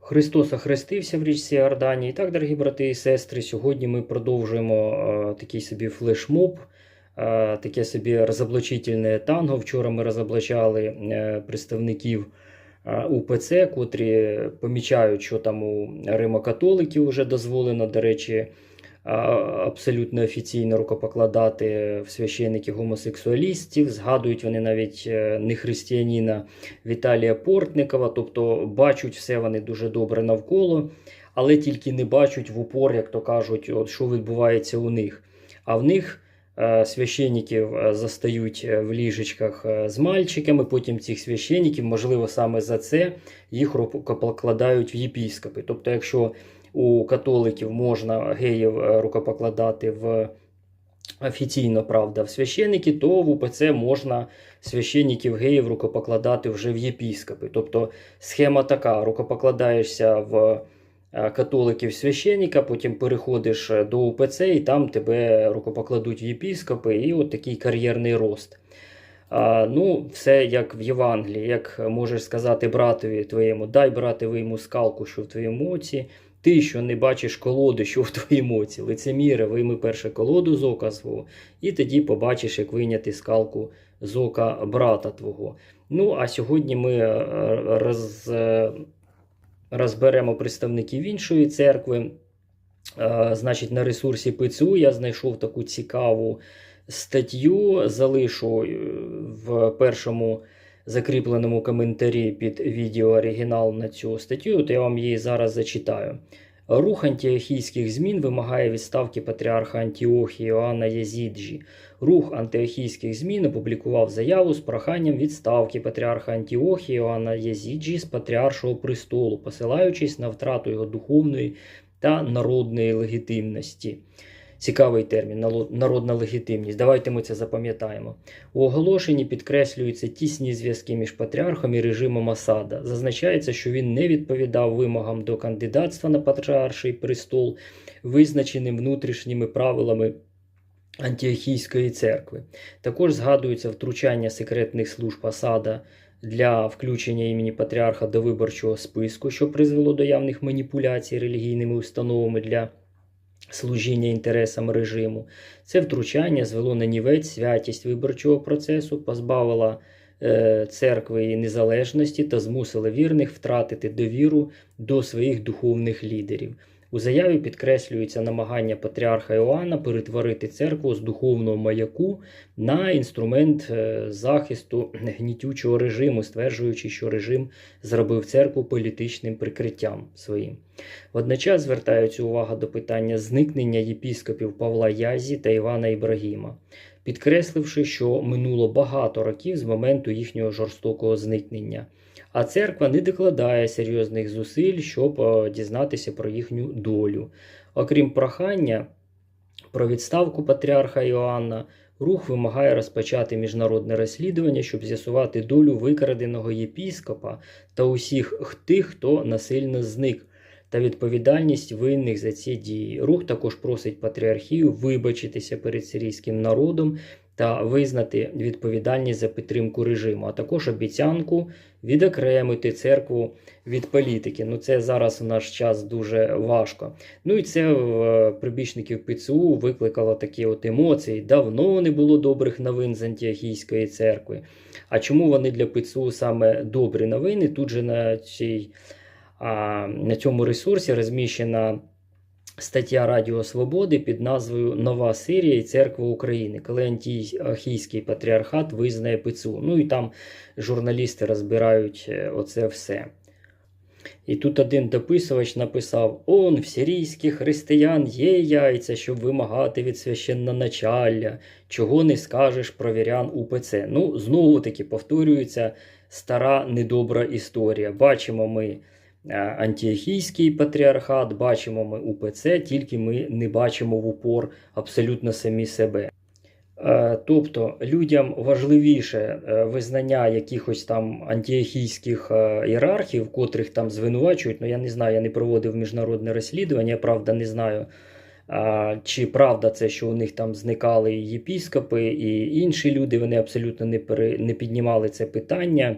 Христос охрестився в річці Ордані. І так, дорогі брати і сестри, сьогодні ми продовжуємо е, такий собі флешмоб, е, таке собі розоблачительне танго. Вчора ми розоблачали е, представників е, УПЦ, котрі помічають, що там у римокатоликів вже дозволено, до речі, а, абсолютно офіційно рукопокладати в священиків гомосексуалістів. Згадують вони навіть е, не християнина Віталія Портникова, тобто бачать все вони дуже добре навколо, але тільки не бачать в упор, як то кажуть, от що відбувається у них. А в них е, священників е, застають в ліжечках з мальчиками, потім цих священників, можливо, саме за це їх рукопокладають в єпіскопи. Тобто, якщо у католиків можна геїв е, рукопокладати в офіційно, правда, в священники, то в УПЦ можна священників геїв рукопокладати вже в єпіскопи. Тобто схема така: рукопокладаєшся в е, католиків священника, потім переходиш е, до УПЦ, і там тебе рукопокладуть в єпіскопи, і от такий кар'єрний рост. А, ну, все як в Євангелії, як можеш сказати братові твоєму, дай братові йому скалку, що в твоєму оці. Ти, що не бачиш колоди, що в твоєму оці, лицеміре, вийми перше колоду з ока свого, і тоді побачиш, як виняти скалку з ока брата твого. Ну, а сьогодні ми е, роз, е, розберемо представників іншої церкви. Е, Значить, на ресурсі ПЦУ я знайшов таку цікаву статтю, залишу в першому закріпленому коментарі під відео оригінал на цю статтю, то я вам її зараз зачитаю. Рух антиохійських змін вимагає відставки патріарха Антіохії Іоанна Язіджі. Рух антиохійських змін опублікував заяву з проханням відставки патріарха Антіохії Іоанна Язіджі з патріаршого престолу, посилаючись на втрату його духовної та народної легітимності. Цікавий термін народна легітимність. Давайте ми це запам'ятаємо. У оголошенні підкреслюються тісні зв'язки між патріархом і режимом Асада. Зазначається, що він не відповідав вимогам до кандидатства на патріарший престол, визначеним внутрішніми правилами Антіохійської церкви. Також згадується втручання секретних служб Асада для включення імені патріарха до виборчого списку, що призвело до явних маніпуляцій релігійними установами для служіння інтересам режиму. Це втручання звело на нівець святість виборчого процесу, позбавило е, церкви і незалежності та змусило вірних втратити довіру до своїх духовних лідерів. У заяві підкреслюється намагання патріарха Іоанна перетворити церкву з духовного маяку на інструмент е, захисту гнітючого режиму, стверджуючи, що режим зробив церкву політичним прикриттям своїм. Водночас звертається увага до питання зникнення єпіскопів Павла Язі та Івана Ібрагіма, підкресливши, що минуло багато років з моменту їхнього жорстокого зникнення. А церква не докладає серйозних зусиль, щоб е, дізнатися про їхню долю. Окрім прохання про відставку патріарха Іоанна, рух вимагає розпочати міжнародне розслідування, щоб з'ясувати долю викраденого єпіскопа та усіх тих, хто насильно зник, та відповідальність винних за ці дії. Рух також просить патріархію вибачитися перед сирійським народом та визнати відповідальність за підтримку режиму, а також обіцянку відокремити церкву від політики. Ну це зараз у наш час дуже важко. Ну і це в е, прибічників ПЦУ викликало такі от емоції. Давно не було добрих новин з Антіохійської церкви. А чому вони для ПЦУ саме добрі новини? Тут же на цій на цьому ресурсі розміщена стаття Радіо Свободи під назвою Нова Сирія і Церква України, коли антіохійський патріархат визнає ПЦУ. Ну і там журналісти розбирають е, оце все. І тут один дописувач написав: Он в сирійських християн є яйця, щоб вимагати від священноначалля, чого не скажеш про вірян УПЦ. Ну, знову таки повторюється стара недобра історія. Бачимо ми антіохійський патріархат, бачимо ми УПЦ, тільки ми не бачимо в упор абсолютно самі себе. Е, Тобто людям важливіше е, визнання якихось там антіохійських е, ієрархів, котрих там звинувачують. Ну я не знаю, я не проводив міжнародне розслідування, я правда не знаю. Чи правда це, що у них там зникали єпіскопи і інші люди, вони абсолютно не, пере, не піднімали це питання.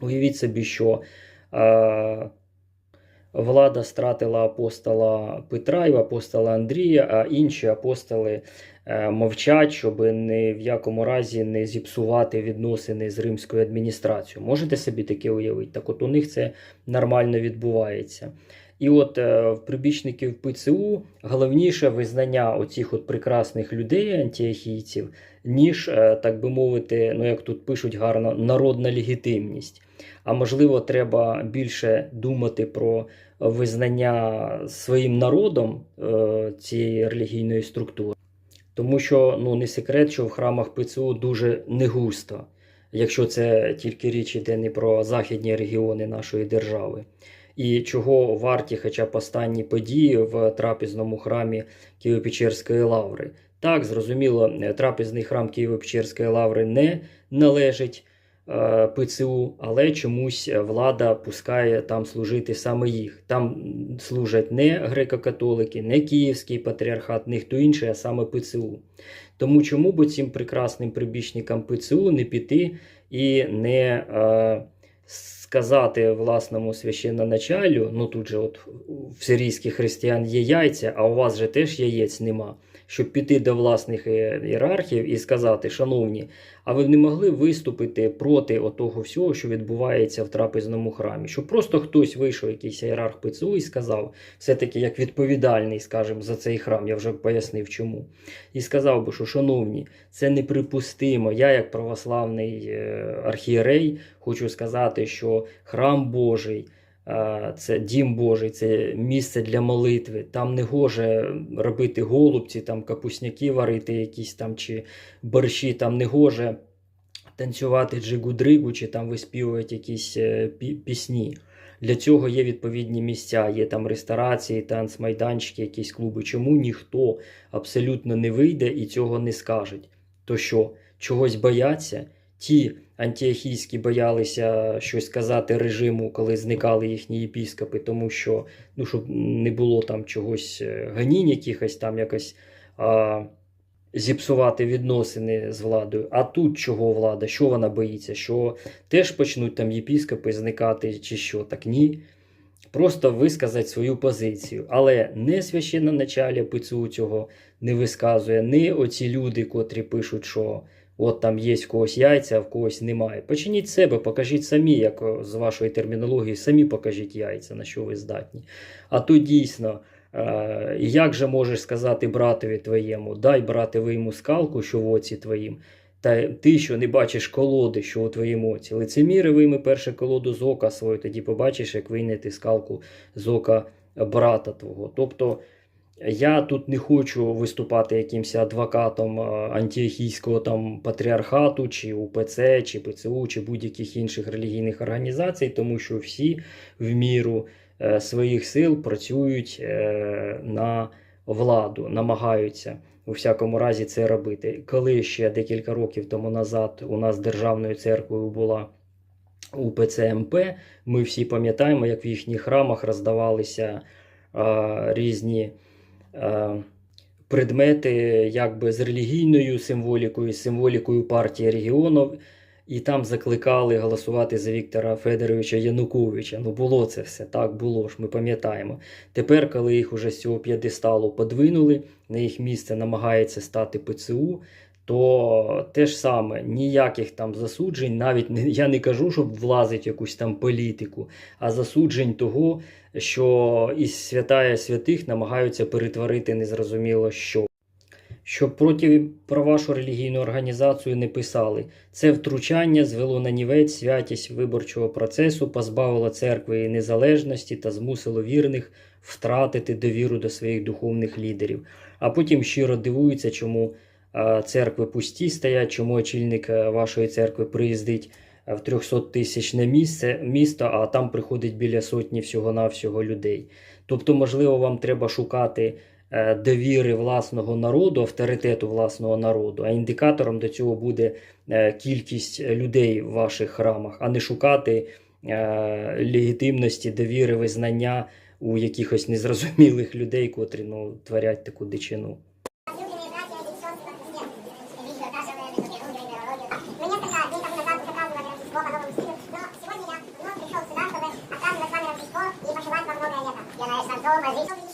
Уявіть собі, що влада стратила апостола Петра і апостола Андрія, а інші апостоли е, мовчать, щоб ні в якому разі не зіпсувати відносини з римською адміністрацією. Можете собі таке уявити? Так от у них це нормально відбувається. І от е, в прибічників ПЦУ головніше визнання оцих от прекрасних людей, антіохійців, ніж, е, так би мовити, ну як тут пишуть гарно, народна легітимність. А можливо, треба більше думати про визнання своїм народом е, цієї релігійної структури. Тому що ну, не секрет, що в храмах ПЦУ дуже не густо, якщо це тільки річ іде не про західні регіони нашої держави. І чого варті хоча б останні події в трапезному храмі Києво-Печерської лаври. Так, зрозуміло, трапезний храм Києво-Печерської лаври не належить ПЦУ, але чомусь влада пускає там служити саме їх. Там служать не греко-католики, не Київський патріархат, не хто інший, а саме ПЦУ. Тому чому б цим прекрасним прибічникам ПЦУ не піти і не е, сказати власному священноначалю, ну тут же от в сирійських християн є яйця, а у вас же теж яєць нема. Щоб піти до власних е, ієрархів і сказати, шановні, а ви не могли виступити проти отого всього, що відбувається в трапезному храмі? Щоб просто хтось вийшов, якийсь ієрарх ПЦУ і сказав, все-таки як відповідальний, скажімо, за цей храм, я вже пояснив чому. І сказав би, що, шановні, це неприпустимо. Я, як православний е, архієрей, хочу сказати, що храм Божий. е, Це дім Божий, це місце для молитви. Там не гоже робити голубці, там капусняки варити, якісь там чи борщі, там не гоже танцювати джигу-дригу, чи там виспівувати якісь е, пісні. Для цього є відповідні місця, є там ресторації, танцмайданчики, якісь клуби. Чому ніхто абсолютно не вийде і цього не скаже? То що, чогось бояться? Ті антіохійські боялися щось сказати режиму, коли зникали їхні єпіскопи, тому що ну, щоб не було там чогось е, ганінь, якихось там якось а, зіпсувати відносини з владою. А тут чого влада? Що вона боїться? Що теж почнуть там єпіскопи зникати, чи що? Так ні. Просто висказати свою позицію. Але не священноначалія ПЦУ цього не висказує, не оці люди, котрі пишуть, що от там є в когось яйця, а в когось немає. Починіть себе, покажіть самі, як з вашої термінології, самі покажіть яйця, на що ви здатні. А то дійсно, е, як же можеш сказати братові твоєму, дай братові йому скалку, що в оці твоїм, та ти, що не бачиш колоди, що у твоєму оці. Лицеміри вийми перше колоду з ока свого, тоді побачиш, як вийняти скалку з ока брата твого. Тобто я тут не хочу виступати якимось адвокатом е, антіохійського там патріархату, чи УПЦ, чи ПЦУ, чи будь-яких інших релігійних організацій, тому що всі в міру е, своїх сил працюють е, на владу, намагаються у всякому разі це робити. Коли ще декілька років тому назад у нас державною церквою була УПЦ МП, ми всі пам'ятаємо, як в їхніх храмах роздавалися різні предмети якби з релігійною символікою, з символікою партії регіонів. І там закликали голосувати за Віктора Федоровича Януковича. Ну було це все, так було ж, ми пам'ятаємо. Тепер, коли їх уже з цього п'єдесталу подвинули, на їх місце намагається стати ПЦУ, то те ж саме, ніяких там засуджень, навіть я не кажу, щоб влазить якусь там політику, а засуджень того, що із святая святих намагаються перетворити незрозуміло що. Щоб проти про вашу релігійну організацію не писали. Це втручання звело на нівець святість виборчого процесу, позбавило церкви незалежності та змусило вірних втратити довіру до своїх духовних лідерів. А потім щиро дивуються, чому церкви пусті стоять, чому очільник е, вашої церкви приїздить е, в 300 тисячне місце, місто, а там приходить біля сотні всього-навсього людей. Тобто, можливо, вам треба шукати е, довіри власного народу, авторитету власного народу, а індикатором до цього буде е, кількість людей в ваших храмах, а не шукати е, легітимності, довіри, визнання у якихось незрозумілих людей, котрі ну, творять таку дичину. Así.